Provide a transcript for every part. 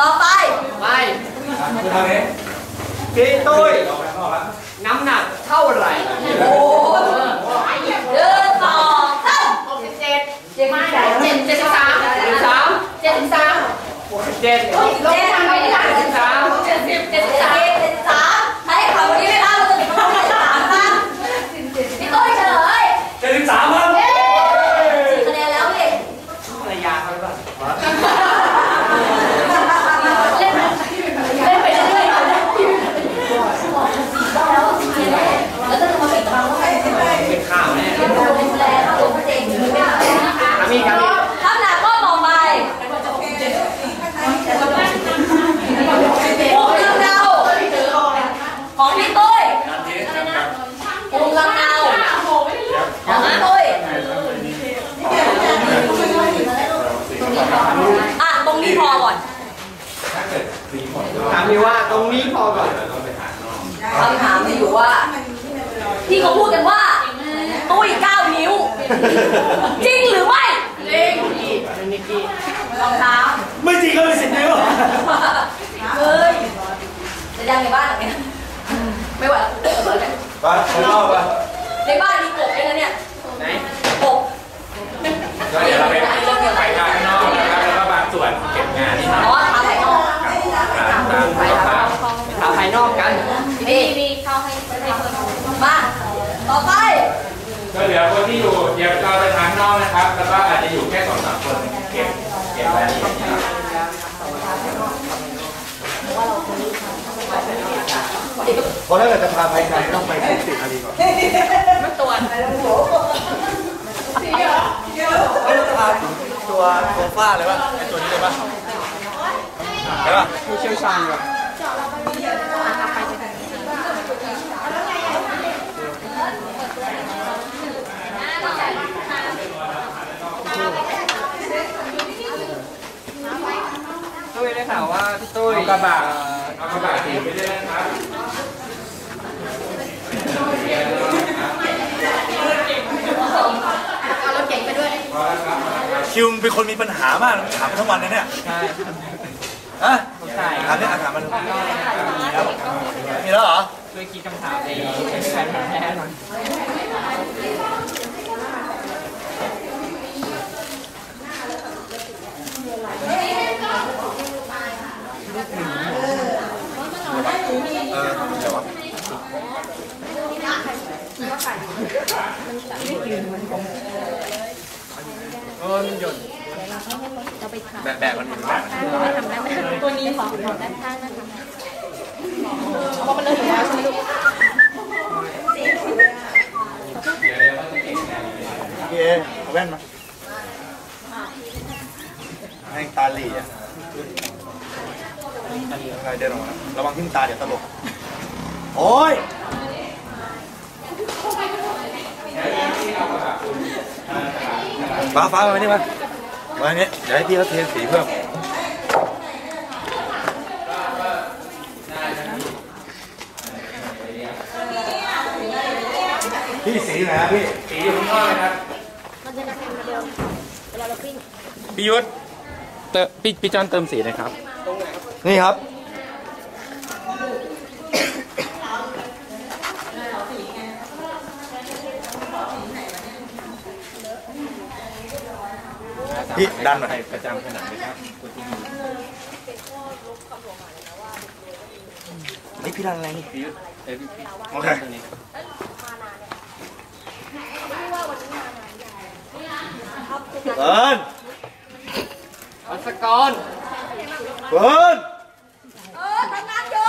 ต่อไป ไปทางนี้พี่ตุ้ยออกไปข้างนอกละน้ำหนักเท่าไหร่ โอ้เดินต่อสามหกสิบเจ็ดเจ็ดเจ็ดเจ็ดสิบสามเจ็ดสามเจ็ดสิบสามเจ็ดเจ็ดสิบสามเจ็ดสิบเจ็ดสิบสามเจ็ดสิบสามใช้คำวันนี้ไม่ได้เราจะติดคำว่าเจ็ดสิบสามครับพี่ตุ้ยเฉลย เจ็ดสิบสามครับ สี่คะแนนแล้วพี่ ภรรยาเขาหรือเปล่า เล่นเล่นไปเรื่อยๆก่อนนะแล้วจะมาปิดบังว่าใครเป็นใคร เป็นข่าวแน่ ดูแลตัวเองอยู่ไม่ได้ ทำอีกทำอีก คำถามข้อต่อไปภูมิลำเนาของพี่ตุ้ยภูมิลำเนาของพี่ตุ้ยอะตรงนี้พ อก่อนถ้าเกิดสีหมดก็ถามพี่ว่าตรงนี้พอก่อนต้องไปหานอกคำถามมีอยู่ว่า ที่เขาพูดกันว่าตุ้ยเก้านิ้ว จริงหรือไม่ จริงนิกกี้รองเท้าไม่จริงก็เป็นสิบนิ้วเฮ้ยจะยังในบ้านหรอเนี่ยไม่ไหวแล้วเปิดเลยไปข้างนอกไปในบ้านมีกบด้วยนะเนี่ยไหนกบก็เดี๋ยวเราไป อ๋อทำไข่นอกตามตามตามตามถาภายนอกกันนี่มีเข้าให้มาต่อไปก็เหลือคนที่อยู่เดี๋ยวเราไปทางนอกนะครับ แล้วก็อาจจะอยู่แค่สองสามคนเก็บเก็บรายละเอียดนะครับเพราะถ้าเกิดจะพาไปไกลต้องไปสิบสิบนาทีก่อนมันตัวตัวโซฟาเลยป่ะไอตัวนี้เลยป่ะ ใช่ป่ะผู้เชี่ยวชาญแบบตุ้ยได้ข่าวว่าพี่ตุ้ยเอากระบะเอากระบะถีบไปด้วยนะครับเอารถเก๋งไปด้วยคิวเป็นคนมีปัญหามากถามมาทั้งวันเลยเนี่ยใช่ ฮะใช่ถามเนี่ยถามมันมีแล้วเหรอช่วยคิดคำถามในเป็นใครแพ้หน่อยเออเดี๋ยววะเออมันหย่น แบกแบกมันอยู่แบกมันตัวนี้ของของด้านข้างนะคะพี่เอเอาแว่นมาให้ตาหลีอะอะไรเดินออกมาระวังทิ้งตาเดี๋ยวตลก โอ้ยฟ้าฟ้ามานี่มา มาเนี้ยเดี๋ยวให้พี่เขาเทสีเพิ่มพี่สีไหนครับพี่สีอยู่ข้างนอกนะครับพี่ยุทธเติมพี่พี่จอนเติมสีนะครับ นี่ครับ พี่ดันหน่อยประจำขนาดนี้ครับนี่พี่ดันอะไรนี่พี่ยุทธเอ้ยพี่พี่โอเคตัวนี้เบิร์นวัสกรเบิร์นเออทำงานอยู่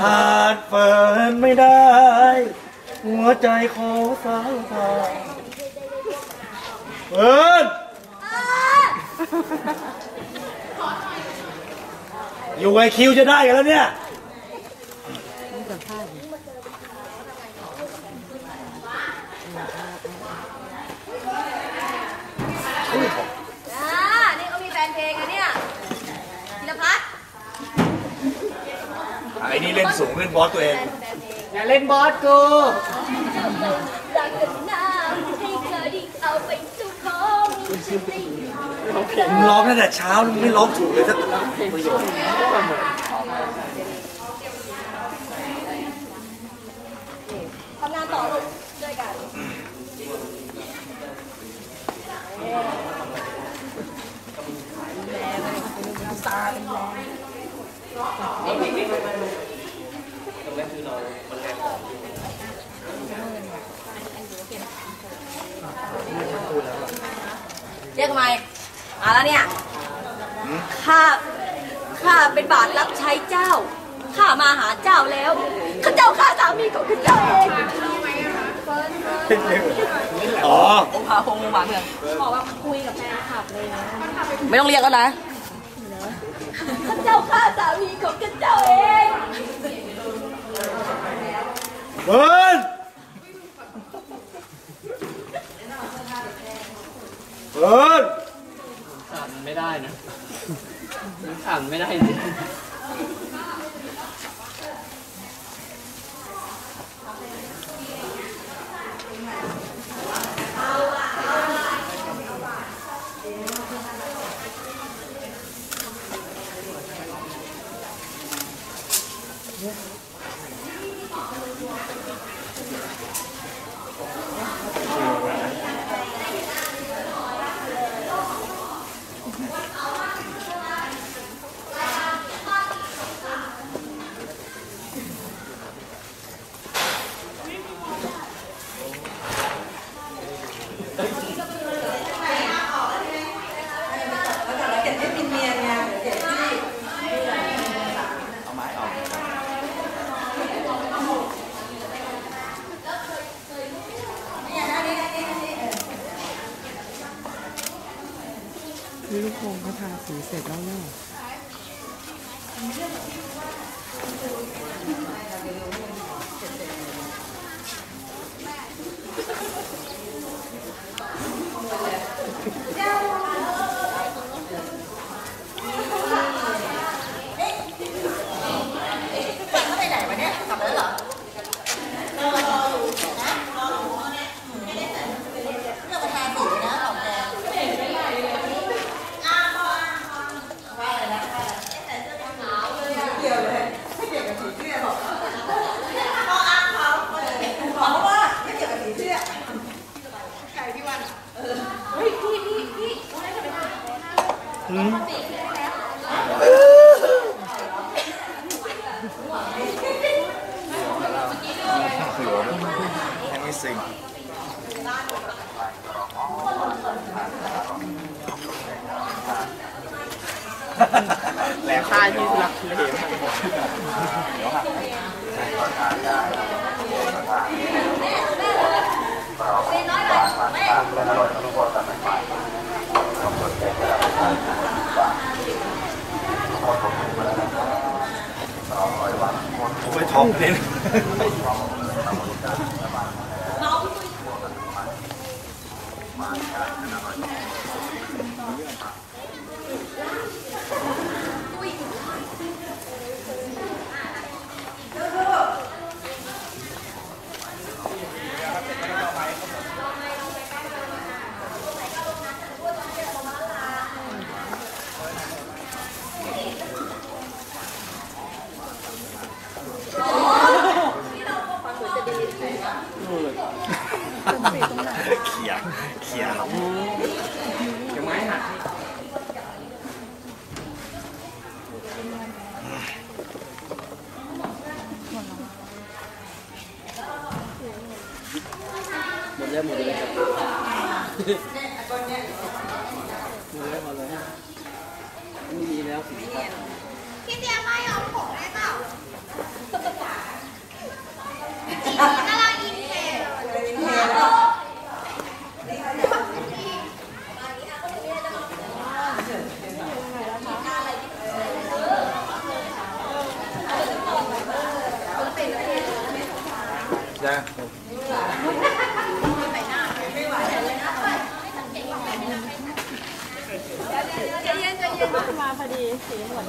ขาดเฟิร์นไม่ได้ หัวใจของสาวตาเฟิร์นอยู่ไอคิวจะได้กันแล้วเนี่ยอ่านี่เขามีแฟนเพลงนะเนี่ยธีรพัฒน์ไอ้นี่เล่นสูงเล่นบอสตัวเอง อย่าเล่นบอสกูรักกันน้ำให้เธอได้เอาไปสู่ของใจมึงร้องตั้งแต่เช้ามึงไม่ร้องถูกเลยสักประโยคทำงานต่อลูกด้วยกันรียกทำไมมา แล้วเนี่ย ข้า ข้าเป็นบาทรับใช้เจ้า ข้ามาหาเจ้าแล้วข้าเจ้าข้าสามีของข้าเจ้าเองอ๋อองค์พาพงษ์มาเมืองบอกว่าคุยกับแฟนคลับเลยนะไม่ต้องเรียกแล้วนะข้าเจ้าข้าสามีของข้าเจ้าเอง เบิร์นเบิร์น สั่นไม่ได้นะสั่นไม่ได้จริง นี่ลูกโป่งเขาทา สีเสร็จแล้วเนี่ย ยังไม่สิง แหลมค่ายที่รักทุเลม ไปท็อปเลยเขียเขีย เดี๋ยวไม้หัก หมด แล้วหมดเลยหมดแล้วหมดเลยไม่มีแล้วสีพี่เตรียมมาหยอมผมได้เปล่าสีนี้กำลังอินเทรนด์ จ้ะ มาพอดีสีหมด